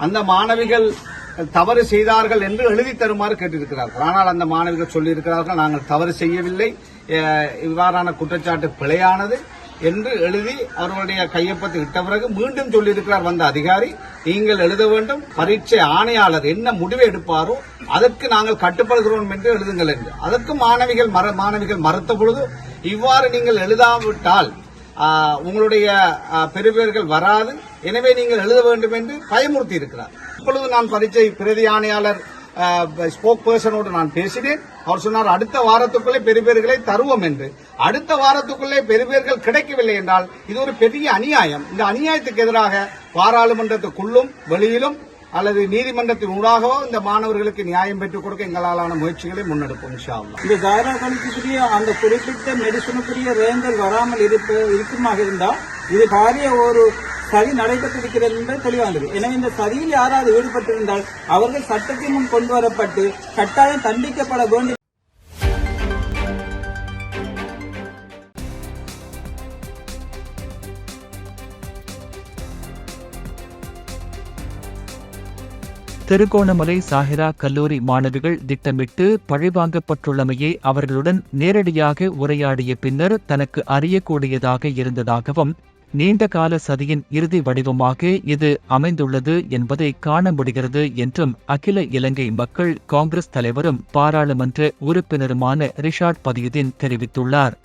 அந்த மாணவிகள் தவறு செய்தார்கள் என்று எழுதி தருமாறு கேட்டிருக்கிறார்கள். ஆனால் அந்த மாணவிகள் சொல்லியிருக்கிறார்கள் நாங்கள் தவறு செய்யவில்லை. இவ்வாறான குற்றச்சாட்டு பிழையானது என்று எழுதி அவர்களுடைய கையொப்பத்தை இட்ட பிறகு மீண்டும் சொல்லியிருக்கிறார் வந்த அதிகாரி. நீங்கள் எழுத வேண்டும். பரீட்சை ஆணையாளர் என்ன முடிவை எடுப்பாரோ அதற்கு நாங்கள் கட்டுப்படுகிறோம் என்று எழுதுங்கள் என்று. அதற்கு மாணவிகள் மற- மாணவிகள் மறுத்த பொழுது இவ்வாறு நீங்கள் எழுதாவிட்டால் உங்களுடைய ஆஹ், வராது. எனவே நீங்கள் எழுத வேண்டும் என்று பயமுறுத்தி இருக்கிறார். இப்பொழுது நான் பரீட்சை பிரதி ஆணையாளர் ஸ்போக் பர்சனோடு நான் பேசினேன். அவர் சொன்னார் அடுத்த வாரத்துக்குள்ளே பெறுபேறுகளை தருவோம் என்று. அடுத்த வாரத்துக்குள்ளே பெறுபேறுகள் கிடைக்கவில்லை என்றால் இது ஒரு பெரிய அநியாயம். இந்த அநியாயத்துக்கு எதிராக பாராளுமன்றத்துக்குள்ளும் வெளியிலும் அல்லது நீதிமன்றத்தின் ஊடாகவோ இந்த மாணவர்களுக்கு நியாயம் பெற்றுக் கொடுக்க எங்களாலான முயற்சிகளை முன்னெடுப்போம் இந்த தாரா அந்த குறிப்பிட்ட மெடிசனுக்குரிய ரேங்கல் வராமல் இருப்ப இருக்குமாக இருந்தால் இது பாரிய ஒரு சதி நடைபெற்றிருக்கிறது என்பது தெளிவானது. எனவே இந்த சதியில் யாராவது ஈடுபட்டிருந்தால் அவர்கள் சட்டத்தின் முன் கொண்டு வரப்பட்டு கட்டாயம் தண்டிக்கப்பட வேண்டும் திருகோணமலை சாஹிரா கல்லூரி மாணவிகள் திட்டமிட்டு பழிவாங்கப்பட்டுள்ளமையே அவர்களுடன் நேரடியாக உரையாடிய பின்னர் தனக்கு அறியக்கூடியதாக இருந்ததாகவும் நீண்டகால சதியின் இறுதி வடிவமாக இது அமைந்துள்ளது என்பதை காண முடிகிறது என்றும் அகில இலங்கை மக்கள் காங்கிரஸ் தலைவரும் பாராளுமன்ற உறுப்பினருமான ரிஷாட் பதியுதீன் தெரிவித்துள்ளார்.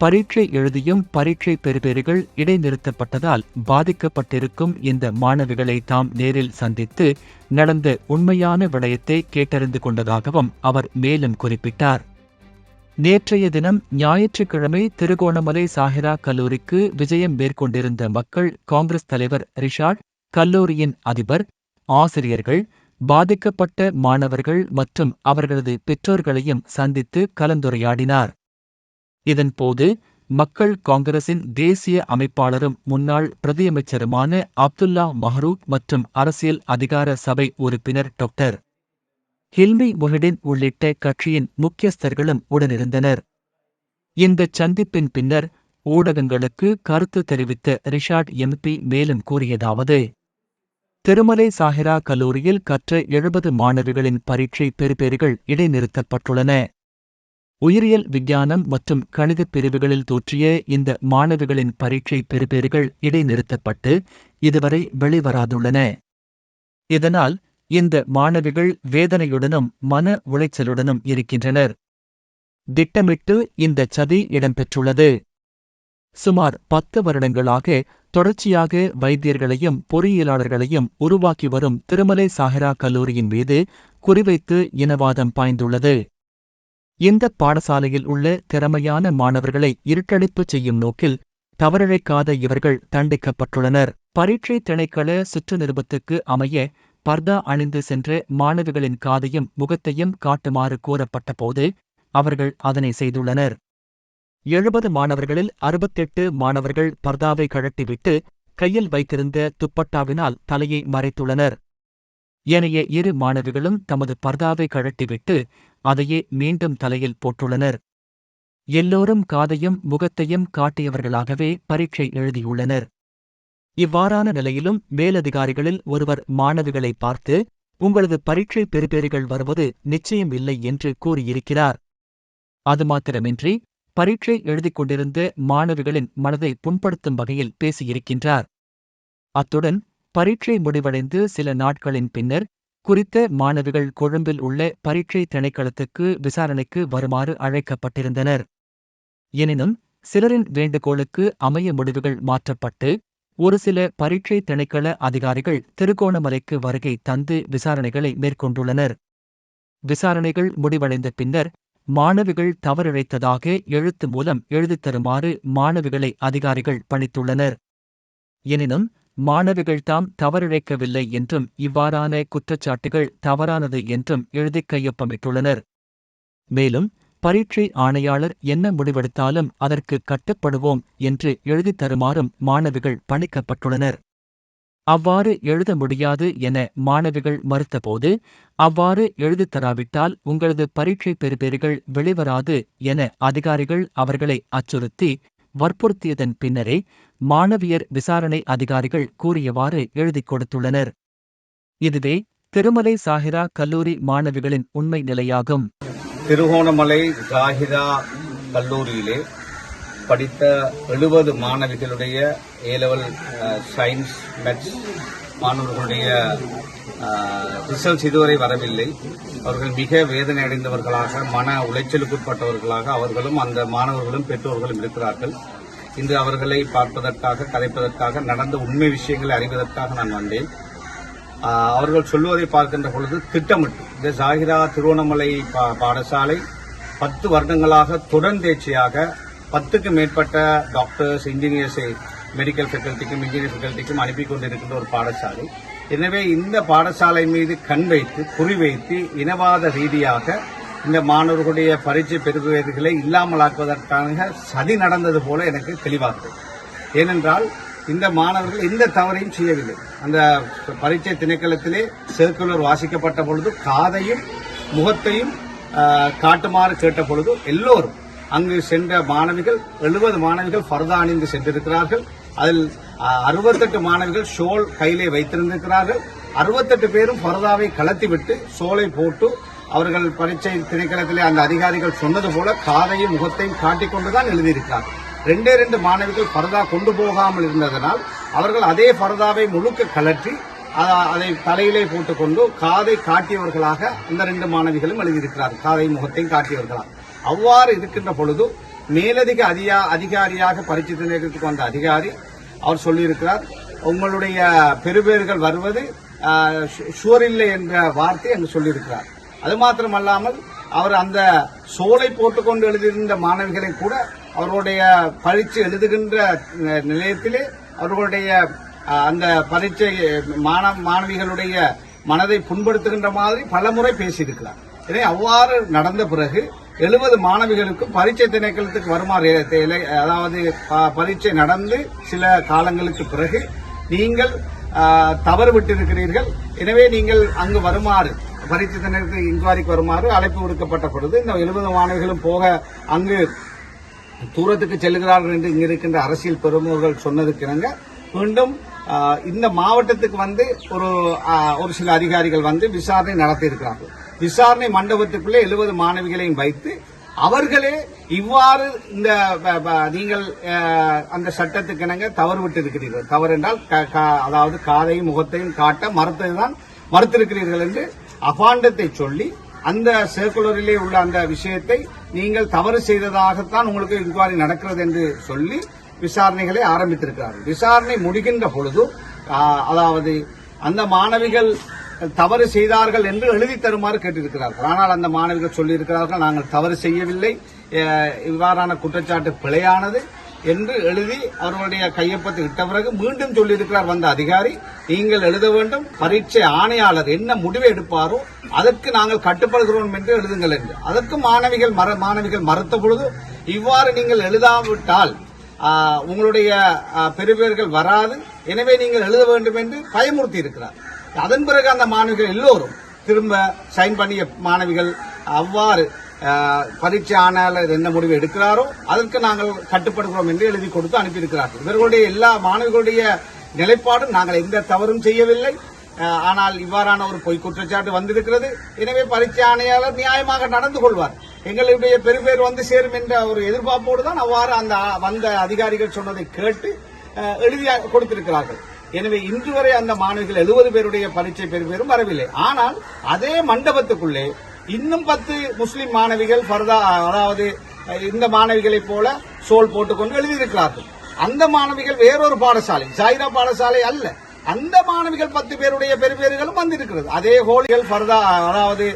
பரீட்சை எழுதியும் பரீட்சை பெறுபேறுகள் இடைநிறுத்தப்பட்டதால் பாதிக்கப்பட்டிருக்கும் இந்த மாணவிகளை தாம் நேரில் சந்தித்து நடந்த உண்மையான விடயத்தை கேட்டறிந்து கொண்டதாகவும் அவர் மேலும் குறிப்பிட்டார். நேற்றைய தினம் ஞாயிற்றுக்கிழமை திருகோணமலை சாஹிரா கல்லூரிக்கு விஜயம் மேற்கொண்டிருந்த மக்கள் காங்கிரஸ் தலைவர் ரிஷாட் கல்லூரியின் அதிபர் ஆசிரியர்கள் பாதிக்கப்பட்ட மாணவர்கள் மற்றும் அவர்களது பெற்றோர்களையும் சந்தித்து கலந்துரையாடினார். இதன்போது மக்கள் காங்கிரசின் தேசிய அமைப்பாளரும் முன்னாள் பிரதியமைச்சருமான அப்துல்லா மஹரூக் மற்றும் அரசியல் அதிகார சபை உறுப்பினர் டாக்டர் ஹில்மி முஹிடின் உள்ளிட்ட கட்சியின் முக்கியஸ்தர்களும் உடனிருந்தனர். இந்த சந்திப்பின் பின்னர் ஊடகங்களுக்கு கருத்து தெரிவித்த ரிஷாட் எம்பி மேலும் கூறியதாவது திருமலை சாஹிரா கல்லூரியில் கற்ற எழுபது மாணவிகளின் பரீட்சை பெறுபேறுகள் இடைநிறுத்தப்பட்டுள்ளன. உயிரியல் விஞ்ஞானம் மற்றும் கணிதப் பிரிவுகளில் தோற்றிய இந்த மாணவிகளின் பரீட்சை பெறுபேறுகள் இடைநிறுத்தப்பட்டு இதுவரை வெளிவராதுள்ளன. இதனால் இந்த மாணவிகள் வேதனையுடனும் மன உளைச்சலுடனும் இருக்கின்றனர். திட்டமிட்டு இந்த சதி இடம்பெற்றுள்ளது. சுமார் பத்து வருடங்களாக தொடர்ச்சியாக வைத்தியர்களையும் பொறியியலாளர்களையும் உருவாக்கி வரும் திருமலை சாஹிரா கல்லூரியின் மீது குறிவைத்து இனவாதம் பாய்ந்துள்ளது. இந்த பாடசாலையில் உள்ள திறமையான மாணவர்களை இருட்டடிப்பு செய்யும் நோக்கில் தவறிழைக்காத இவர்கள் தண்டிக்கப்பட்டுள்ளனர். பரீட்சை திணைக்கள சுற்று நிருபத்துக்கு அமைய பர்தா அணிந்து சென்ற மாணவிகளின் காதையும் முகத்தையும் காட்டுமாறு கூறப்பட்ட போது அவர்கள் அதனை செய்துள்ளனர். எழுபது மாணவர்களில் அறுபத்தெட்டு மாணவர்கள் பர்தாவை கழட்டிவிட்டு கையில் வைத்திருந்த துப்பட்டாவினால் தலையை மறைத்துள்ளனர். ஏனைய இரு மாணவிகளும் தமது பர்தாவை கழட்டிவிட்டு அதையே மீண்டும் தலையில் போட்டுள்ளனர். எல்லோரும் காதையும் முகத்தையும் காட்டியவர்களாகவே பரீட்சை எழுதியுள்ளனர். இவ்வாறான நிலையிலும் மேலதிகாரிகளில் ஒருவர் மாணவிகளை பார்த்து உங்களது பரீட்சை பெறுபேறுகள் வருவது நிச்சயம் இல்லை என்று கூறியிருக்கிறார். அது மாத்திரமின்றி பரீட்சை எழுதிக் கொண்டிருந்த மாணவிகளின் மனதை புண்படுத்தும் வகையில் பேசியிருக்கின்றார். அத்துடன் பரீட்சை முடிவடைந்து சில நாட்களின் பின்னர் குறித்த மாணவிகள் கொழும்பில் உள்ள பரீட்சை திணைக்களத்துக்கு விசாரணைக்கு வருமாறு அழைக்கப்பட்டிருந்தனர். எனினும் சிலரின் வேண்டுகோளுக்கு அமைய முடிவுகள் மாற்றப்பட்டு ஒரு சில பரீட்சை திணைக்கள அதிகாரிகள் திருகோணமலைக்கு வருகை தந்து விசாரணைகளை மேற்கொண்டுள்ளனர். விசாரணைகள் முடிவடைந்த பின்னர் மாணவிகள் தவறிழைத்ததாக எழுத்து மூலம் எழுதித் தருமாறு மாணவிகளை அதிகாரிகள் பணித்துள்ளனர். எனினும் மாணவிகள் தாம் தவறிழைக்கவில்லை என்றும் இவ்வாறான குற்றச்சாட்டுகள் தவறானது என்றும் எழுதிக் கையொப்பமிட்டுள்ளனர். மேலும் பரீட்சை ஆணையாளர் என்ன முடிவெடுத்தாலும் அதற்கு கட்டுப்படுவோம் என்று எழுதித் தருமாறும் மாணவிகள் பணிக்கப்பட்டுள்ளனர். அவ்வாறு எழுத முடியாது என மாணவிகள் மறுத்தபோது அவ்வாறு எழுதித் தராவிட்டால் உங்களது பரீட்சை பெறுபேறுகள் வெளிவராது என அதிகாரிகள் அவர்களை அச்சுறுத்தி வற்புறுத்தியதன் பின்னரே மாணவியர் விசாரணை அதிகாரிகள் கூறியவாறு எழுதிக் கொடுத்துள்ளனர். இதுவே திருமலை சாஹிரா கல்லூரி மாணவிகளின் உண்மை நிலையாகும். திருகோணமலை சாஹிரா கல்லூரியிலே படித்த எழுபது மாணவிகளுடைய ஏ லெவல் சயின்ஸ் மேத்ஸ் மாணவர்களுடைய ரிசல்ட்ஸ் இதுவரை வரவில்லை. அவர்கள் மிக வேதனை அடைந்தவர்களாக மன உளைச்சலுக்குட்பட்டவர்களாக அவர்களும் அந்த மாணவர்களும் பெற்றோர்களும் இருக்கிறார்கள். இன்று அவர்களை பார்ப்பதற்காக கதைப்பதற்காக நடந்த உண்மை விஷயங்களை அறிவதற்காக நான் வந்தேன். அவர்கள் சொல்வதை பார்க்கின்ற பொழுது திட்டமிட்டு இந்த ஜாகிரா திருவண்ணாமலை பா- பாடசாலை பத்து வருடங்களாக தொடர்ந்தேர்ச்சியாக பத்துக்கு மேற்பட்ட டாக்டர்ஸ் இன்ஜினியர்ஸை மெடிக்கல் ஃபெக்கல்ட்டிக்கும் இன்ஜினியர் ஃபெக்கல்ட்டிக்கும் அனுப்பி கொண்டிருக்கின்ற ஒரு பாடசாலை. எனவே இந்த பாடசாலை மீது கண் வைத்து குறிவைத்து இனவாத ரீதியாக இந்த மாணவர்களுடைய பரீட்சை பெறுபவர்களை இல்லாமலாக்குவதற்கான சதி நடந்தது போல எனக்கு தெளிவாகிறது. ஏனென்றால் இந்த மாணவர்கள் எந்த தவறையும் செய்யவில்லை. அந்த பரீட்சை திணைக்களத்திலே சர்க்குலர் வாசிக்கப்பட்ட பொழுது காதையும் முகத்தையும் காட்டுமாறு கேட்ட பொழுது எல்லோரும் அங்கு சென்ற மாணவிகள் எழுபது மாணவிகள் ஃபர்தா அணிந்து சென்றிருக்கிறார்கள். அதில் அறுபத்தெட்டு மாணவிகள் ஷோல் கையிலே வைத்திருந்திருக்கிறார்கள். அறுபத்தெட்டு பேரும் பரதாவை கலத்திவிட்டு ஷோலை போட்டு அவர்கள் பரீட்சை திணைக்களத்திலே அந்த அதிகாரிகள் சொன்னது போல காதையும் முகத்தையும் காட்டிக்கொண்டுதான் எழுதியிருக்கிறார். ரெண்டே ரெண்டு மாணவிகள் பரதா கொண்டு போகாமல் இருந்ததனால் அவர்கள் அதே பரதாவை முழுக்க கலற்றி அதை தலையிலே போட்டுக்கொண்டு காதை காட்டியவர்களாக அந்த ரெண்டு மாணவிகளும் எழுதியிருக்கிறார் காதை முகத்தையும் காட்டியவர்களாக அவ்வாறு இருக்கின்ற பொழுது மேலதிக அதிகா அதிகாரியாக பரிட்சை திணைக்கிறதுக்கு வந்த அதிகாரி அவர் சொல்லியிருக்கிறார் உங்களுடைய பெறுபேறுகள் வருவது ஷுவர் இல்லை என்ற வார்த்தை அங்கு சொல்லியிருக்கிறார். அது மாத்திரமல்லாமல் அவர் அந்த சோலை போட்டுக்கொண்டு எழுதியிருந்த மாணவிகளை கூட அவர்களுடைய பரீட்சை எழுதுகின்ற நிலையத்திலே அவர்களுடைய அந்த பரீட்சை மாணவ மாணவிகளுடைய மனதை புண்படுத்துகின்ற மாதிரி பலமுறை பேசியிருக்கிறார். எனவே அவ்வாறு நடந்த பிறகு எழுபது மாணவிகளுக்கும் பரீட்சை திணைக்களத்துக்கு வருமாறு அதாவது ப- பரீட்சை நடந்து சில காலங்களுக்கு பிறகு நீங்கள் தவறு விட்டிருக்கிறீர்கள். எனவே நீங்கள் அங்கு வருமாறு பரீட்சை திணைக்களத்துக்கு இன்குவாரிக்கு வருமாறு அழைப்பு விடுக்கப்பட்ட பொழுது இந்த எழுபது மாணவிகளும் போக அங்கு தூரத்துக்கு செல்கிறார்கள் என்று இங்க இருக்கின்ற அரசியல் பெருமர்கள் சொன்னதுக்கிணங்க. மீண்டும் இந்த மாவட்டத்துக்கு வந்து ஒரு ஒரு சில அதிகாரிகள் வந்து விசாரணை நடத்தியிருக்கிறார்கள். விசாரணை மண்டபத்துக்குள்ளே எழுபது மாணவிகளையும் வைத்து அவர்களே இவ்வாறு இந்த ப- ப- நீங்கள் அந்த சட்டத்துக்கு இணங்க தவறு விட்டு இருக்கிறீர்கள் தவறு என்றால் க- க- அதாவது காதையும் முகத்தையும் காட்ட மறுத்ததுதான் மறுத்திருக்கிறீர்கள் என்று அபாண்டத்தை சொல்லி அந்த சர்க்குலரிலே உள்ள அந்த விஷயத்தை நீங்கள் தவறு செய்ததாகத்தான் உங்களுக்கு இன்குவாரி நடக்கிறது என்று சொல்லி விசாரணைகளை ஆரம்பித்திருக்கிறார்கள். விசாரணை முடிகின்ற பொழுது அதாவது அந்த மாணவிகள் தவறு செய்தார்கள் என்று எழுதி தருமாறு கேட்டிருக்கிறார்கள். ஆனால் அந்த மாணவிகள் சொல்லியிருக்கிறார்கள் நாங்கள் தவறு செய்யவில்லை. இவ்வாறான குற்றச்சாட்டு பிழையானது என்று எழுதி அவர்களுடைய கையொப்பத்தை இட்ட பிறகு மீண்டும் சொல்லியிருக்கிறார் வந்த அதிகாரி. நீங்கள் எழுத வேண்டும். பரீட்சை ஆணையாளர் என்ன முடிவை எடுப்பாரோ அதற்கு நாங்கள் கட்டுப்படுகிறோம் என்று எழுதுங்கள் என்று. அதற்கு மாணவிகள் மற மாணவிகள் மறுத்த பொழுது இவ்வாறு நீங்கள் எழுதாவிட்டால் உங்களுடைய ஆஹ், வராது. எனவே நீங்கள் எழுத வேண்டும் என்று பயமுறுத்தி இருக்கிறார் அதன் பிறகு அந்த மாணவிகள் எல்லோரும் திரும்ப சைன் பண்ணிய மாணவிகள் அவ்வாறு பரீட்சை ஆணையாளர் என்ன முடிவு எடுக்கிறாரோ அதற்கு நாங்கள் கட்டுப்படுகிறோம் என்று எழுதி கொடுத்து அனுப்பியிருக்கிறார்கள். இவர்களுடைய எல்லா மாணவிகளுடைய நிலைப்பாடும் நாங்கள் எந்த தவறும் செய்யவில்லை. ஆனால் இவ்வாறான ஒரு பொய் குற்றச்சாட்டு வந்திருக்கிறது. எனவே பரீட்சை ஆணையாளர் நியாயமாக நடந்து கொள்வார். எங்களுடைய பெருபேர் வந்து சேரும் என்ற ஒரு எதிர்பார்ப்போடு தான் அவ்வாறு அந்த வந்த அதிகாரிகள் சொன்னதை கேட்டு ஆஹ், எழுதி கொடுத்திருக்கிறார்கள். எனவே இன்று வரை அந்த மாணவிகள் எழுபது பேருடைய பரீட்சை பெறுபேரும் வரவில்லை. ஆனால் அதே மண்டபத்துக்குள்ளே இன்னும் பத்து முஸ்லிம் மாணவிகள் ஃபர்தா அதாவது இந்த மாணவிகளைப் போல சோல் போட்டுக்கொண்டு எழுதியிருக்கிறார்கள். அந்த மாணவிகள் வேறொரு பாடசாலை ஜாயிரா பாடசாலை அல்ல. அந்த மாணவிகள் பத்து பேருடைய பெறுபேறுகளும் வந்திருக்கிறது. அதே ஹோலிகள் ஃபர்தா அதாவது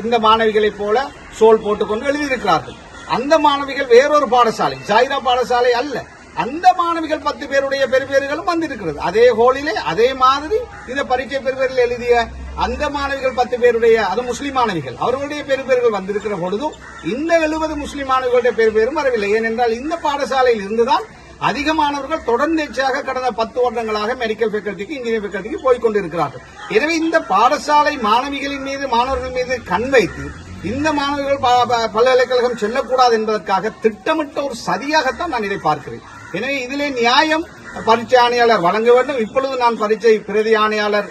இந்த மாணவிகளைப் போல சோல் போட்டுக்கொண்டு எழுதியிருக்கிறார்கள். அந்த மாணவிகள் வேறொரு பாடசாலை ஜாயிரா பாடசாலை அல்ல. அந்த மாணவிகள் பத்து பேருடைய பெறுபேறுகளும் வந்திருக்கிறது. அதே ஹோலிலே அதே மாதிரி இந்த பரீட்சை பெறுபேரில் எழுதிய அந்த மாணவிகள் பத்து பேருடைய அது முஸ்லிம் மாணவிகள் அவர்களுடைய பெறுபேறுகள் வந்திருக்கிற பொழுதும் இந்த எழுபது முஸ்லிம் மாணவிகளுடைய பெறுபேரும் வரவில்லை. ஏனென்றால் இந்த பாடசாலையில் இருந்துதான் அதிக மாணவர்கள் கடந்த பத்து வருடங்களாக மெடிக்கல் ஃபேக்கல்ட்டிக்கு இன்ஜினியர் ஃபேக்கல்ட்டிக்கு போய் கொண்டிருக்கிறார்கள். எனவே இந்த பாடசாலை மாணவிகளின் மீது மாணவர்கள் மீது கண் வைத்து இந்த மாணவர்கள் ப- ப- பல்கலைக்கழகம் செல்லக்கூடாது என்பதற்காக திட்டமிட்ட ஒரு சதியாகத்தான் நான் இதை பார்க்கிறேன். எனவே இதிலே நியாயம் பரீட்சை ஆணையாளர் வழங்க வேண்டும். இப்பொழுது நான் பரீட்சை பிரதி ஆணையாளர்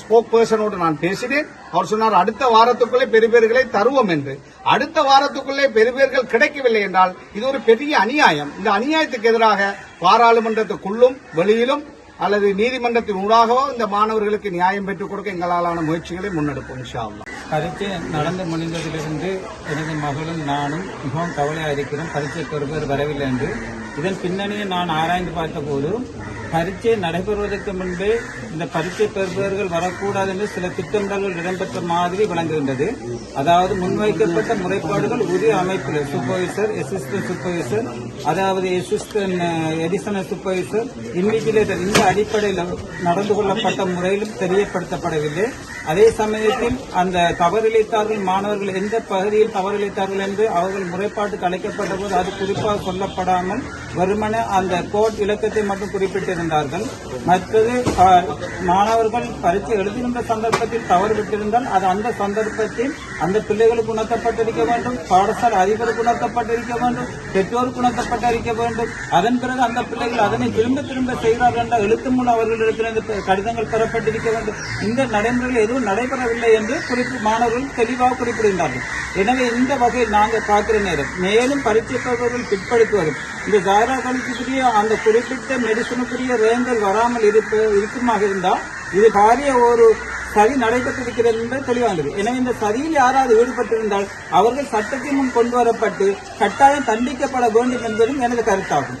ஸ்போக் பர்சனோடு நான் பேசினேன். அவர் சொன்னார் அடுத்த வாரத்துக்குள்ளே பெறுபேர்களை தருவோம் என்று. அடுத்த வாரத்துக்குள்ளே பெறுபேர்கள் கிடைக்கவில்லை என்றால் இது ஒரு பெரிய அநியாயம். இந்த அநியாயத்துக்கு எதிராக பாராளுமன்றத்துக்குள்ளும் வெளியிலும் அல்லது நீதிமன்றத்தின் ஊடாகவோ இந்த மாணவர்களுக்கு நியாயம் பெற்றுக் கொடுக்க எங்களாலான முயற்சிகளை முன்னெடுப்போம் இன்ஷா அல்லாஹ். பரீட்சை நடந்து முடிந்ததிலிருந்து எனது மகளும் நானும் மிகவும் கவலையாக இருக்கிறோம். பரீட்சை பெறுபேர் வரவில்லை என்று. ಇದನ್ನು ಪಿನ್ನಣಿ ನಾನು ಆರಾಯ್ದು ಪಾತ್ರ பரீட்சை நடைபெறுவதற்கு முன்பே இந்த பரீட்சை பெறுபவர்கள் வரக்கூடாது என்று சில திட்டமிடல்கள் இடம்பெற்ற மாதிரி விளங்குகின்றது. அதாவது முன்வைக்கப்பட்ட முறைப்பாடுகள் உரிய அமைப்பில் சூப்பர்வைசர் அசிஸ்டன்ட் சூப்பர்வைசர் அதாவது அசிஸ்டன்ட் எடிஷனல் சூப்பர்வைசர் இன்விஜிலேட்டர் இந்த அடிப்படையில் நடந்து கொள்ளப்பட்ட முறையிலும் தெரியப்படுத்தப்படவில்லை. அதே சமயத்தில் அந்த தவறிழைத்தார்கள் மாணவர்கள் எந்த பகுதியில் தவறிழைத்தார்கள் என்று அவர்கள் முறைப்பாட்டுக்கு அழைக்கப்பட்ட போது அது குறிப்பாக சொல்லப்படாமல் வெறுமனே அந்த கோட் இலக்கத்தை மட்டும் குறிப்பிட்டது குறிப்பிட்டிருந்தார்கள் மற்றது மாணவர்கள் பரீட்சை எழுதுகின்ற சந்தர்ப்பத்தில் தவறு விட்டிருந்தால் அது அந்த சந்தர்ப்பத்தில் அந்த பிள்ளைகளுக்கு உணர்த்தப்பட்டிருக்க வேண்டும். பாடசாலை அதிபருக்கு உணர்த்தப்பட்டிருக்க வேண்டும். பெற்றோருக்கு உணர்த்தப்பட்டிருக்க வேண்டும். அதன் பிறகு அந்த பிள்ளைகள் அதனை திரும்ப திரும்ப செய்கிறார்கள் என்ற எழுத்து மூலம் அவர்களிடத்திலிருந்து கடிதங்கள் பெறப்பட்டிருக்க வேண்டும். இந்த நடைமுறைகள் எதுவும் நடைபெறவில்லை என்று குறிப்பு மாணவர்கள் தெளிவாக குறிப்பிடுகின்றார்கள். எனவே இந்த வகையில் நாங்கள் பார்க்கிற நேரம் மேலும் பரீட்சை பெறுபவர்கள் பிற்படுத்துவதும் இந்த ஜாரா கணிப்புக்குரிய அந்த குறிப்பிட்ட மெடிசனுக்குரிய ரேங்கல் வராமல் இருப்ப இருக்குமாக இருந்தால் இது பாரிய ஒரு சதி நடைபெற்றிருக்கிறது என்பது தெளிவானது. எனவே இந்த சதியில் யாராவது ஈடுபட்டிருந்தால் அவர்கள் சட்டத்தின் முன் கொண்டு வரப்பட்டு கட்டாயம் தண்டிக்கப்பட வேண்டும் என்பதும் எனது கருத்தாகும்.